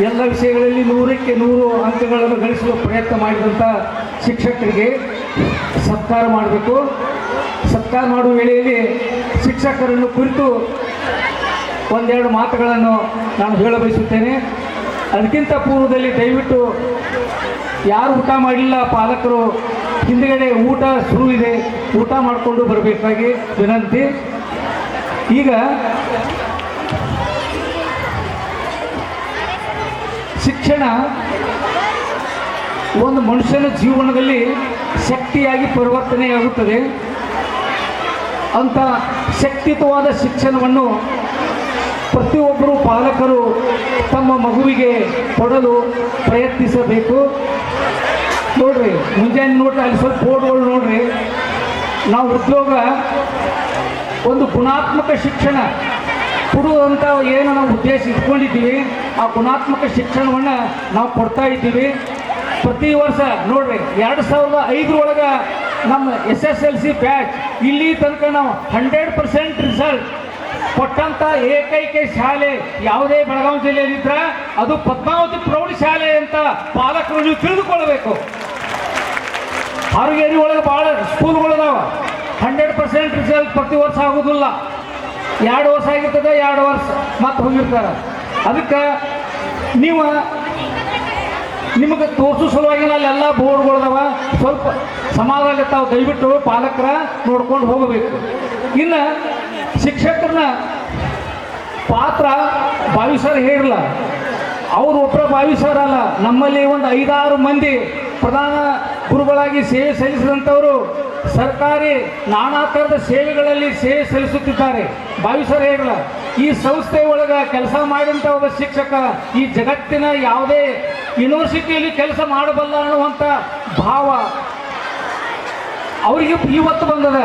ಎಲ್ಲ ವಿಷಯಗಳಲ್ಲಿ ನೂರಕ್ಕೆ ನೂರು ಅಂಕಗಳನ್ನು ಗಳಿಸುವ ಪ್ರಯತ್ನ ಮಾಡಿದಂಥ ಶಿಕ್ಷಕರಿಗೆ ಸತ್ಕಾರ ಮಾಡಬೇಕು. ಸತ್ಕಾರ ಮಾಡುವ ವೇಳೆಯಲ್ಲಿ ಶಿಕ್ಷಕರನ್ನು ಕುರಿತು ಒಂದೆರಡು ಮಾತುಗಳನ್ನು ನಾನು ಹೇಳಬಯಸುತ್ತೇನೆ ಅದಕ್ಕಿಂತ ಪೂರ್ವದಲ್ಲಿ ದಯವಿಟ್ಟು ಯಾರು ಊಟ ಮಾಡಿಲ್ಲ ಪಾಲಕರು, ಹಿಂದುಗಡೆ ಊಟ ಶುರು ಇದೆ, ಊಟ ಮಾಡಿಕೊಂಡು ಬರಬೇಕಾಗಿ ವಿನಂತಿ. ಈಗ ಶಿಕ್ಷಣ ಒಂದು ಮನುಷ್ಯನ ಜೀವನದಲ್ಲಿ ಶಕ್ತಿಯಾಗಿ ಪರಿವರ್ತನೆಯಾಗುತ್ತದೆ. ಅಂತ ಶಕ್ತಿಯುತವಾದ ಶಿಕ್ಷಣವನ್ನು ಪ್ರತಿಯೊಬ್ಬರು ಪಾಲಕರು ತಮ್ಮ ಮಗುವಿಗೆ ಕೊಡಲು ಪ್ರಯತ್ನಿಸಬೇಕು. ನೋಡ್ರಿ, ಮುಂಜಾನೆ ನೋಡ್ರಿ, ಅಲ್ಲಿ ಸ್ವಲ್ಪ ಬೋರ್ಡ್ಗಳು ನೋಡ್ರಿ. ನಾವು ಉದ್ಯೋಗ, ಒಂದು ಗುಣಾತ್ಮಕ ಶಿಕ್ಷಣ ಕೊಡುವಂಥ ಏನು ನಾವು ಉದ್ದೇಶ ಇಟ್ಕೊಂಡಿದ್ದೀವಿ. ಆ ಗುಣಾತ್ಮಕ ಶಿಕ್ಷಣವನ್ನು ನಾವು ಕೊಡ್ತಾ ಇದ್ದೀವಿ. ಪ್ರತಿ ವರ್ಷ ನೋಡ್ರಿ, ಎರಡು ಸಾವಿರದ ಐದರೊಳಗೆ ನಮ್ಮ S S L C batch ಇಲ್ಲಿ ತನಕ ನಾವು ಹಂಡ್ರೆಡ್ ಪರ್ಸೆಂಟ್ ರಿಸಲ್ಟ್ ಕೊಟ್ಟಂಥ ಏಕೈಕ ಶಾಲೆ ಯಾವುದೇ ಬೆಳಗಾವಿ ಜಿಲ್ಲೆಯಲ್ಲಿದ್ದರೆ ಅದು ಪದ್ಮಾವತಿ ಪ್ರೌಢಶಾಲೆ ಅಂತ ಪಾಲಕರು ನೀವು ತಿಳಿದುಕೊಳ್ಬೇಕು ಹಾರುಗೇರಿ ಒಳಗೆ ಭಾಳ ಸ್ಕೂಲ್ಗಳದಾವ ಹಂಡ್ರೆಡ್ ಪರ್ಸೆಂಟ್ ರಿಸಲ್ಟ್ ಪ್ರತಿ ವರ್ಷ ಆಗೋದಿಲ್ಲ. ಎರಡು ವರ್ಷ ಆಗಿರ್ತದೆ, ಎರಡು ವರ್ಷ ಮತ್ತೆ ಹೋಗಿರ್ತಾರೆ. ಅದಕ್ಕೆ ನೀವು ನಿಮಗೆ ತೋರಿಸೋ ಸಲುವಾಗಿ ಅಲ್ಲೆಲ್ಲ ಬೋರ್ಡ್ಗಳದಾವ ಸ್ವಲ್ಪ ಸಮಾಧಾನ ತಾವು ದಯವಿಟ್ಟು ಪಾಲಕರ ನೋಡ್ಕೊಂಡು ಹೋಗಬೇಕು. ಇನ್ನು ಶಿಕ್ಷಕರನ್ನ ಪಾತ್ರ ಬಾವಿಸಾರ ಹೇಳಿಲ್ಲ. ಅವರು ಒಬ್ಬರ ಅಲ್ಲ, ನಮ್ಮಲ್ಲಿ ಒಂದು ಐದಾರು ಮಂದಿ ಪ್ರಧಾನ ಗುರುಗಳಾಗಿ ಸೇವೆ ಸಲ್ಲಿಸಿದಂಥವರು ಸರ್ಕಾರಿ ನಾನಾ ಥರದ ಸೇವೆಗಳಲ್ಲಿ ಸೇವೆ ಸಲ್ಲಿಸುತ್ತಿದ್ದಾರೆ. ಬಾವಿಸಾರ ಹೇಳಿಲ್ಲ. ಈ ಸಂಸ್ಥೆ ಒಳಗೆ ಕೆಲಸ ಮಾಡಿದಂಥ ಒಬ್ಬ ಶಿಕ್ಷಕ ಈ ಜಗತ್ತಿನ ಯಾವುದೇ ಯೂನಿವರ್ಸಿಟಿಯಲ್ಲಿ ಕೆಲಸ ಮಾಡಬಲ್ಲ ಅನ್ನುವಂಥ ಭಾವ ಅವರಿಗೆ ಇವತ್ತು ಬಂದದ.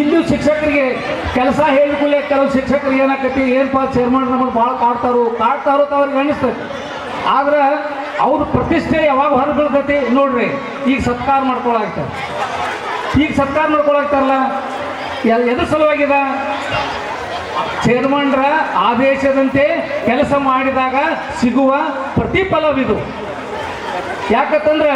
ಇಲ್ಲಿ ಶಿಕ್ಷಕರಿಗೆ ಕೆಲಸ ಹೇಳಿಕೊಳ್ಳಿ ಕೆಲವು ಶಿಕ್ಷಕರಿಗೆ ಏನಾಕತಿ ಏನಪ್ಪ ಚೇರ್ಮನ್ ನಮಗೆ ಭಾಳ ಕಾಡ್ತಾರೋ? ಕಾಡ್ತಾರೋ ಅವ್ರಿಗೆ ಅನಿಸ್ತೈತಿ ಆದ್ರೆ ಅವ್ರ ಪ್ರತಿಷ್ಠೆ ಯಾವಾಗ ಹೊರಬೀಳ್ತೈತಿ ನೋಡ್ರಿ, ಈಗ ಸತ್ಕಾರ ಮಾಡ್ಕೊಳಾಗ್ತಾರೆ ಈಗ ಸತ್ಕಾರ ಮಾಡ್ಕೊಳಾಗ್ತಾರಲ್ಲ ಎದ್ರ ಸಲುವಾಗಿದೆ ಚೇರ್ಮನ್ರ ಆದೇಶದಂತೆ ಕೆಲಸ ಮಾಡಿದಾಗ ಸಿಗುವ ಪ್ರತಿಫಲವಿದು. ಯಾಕಂತಂದ್ರೆ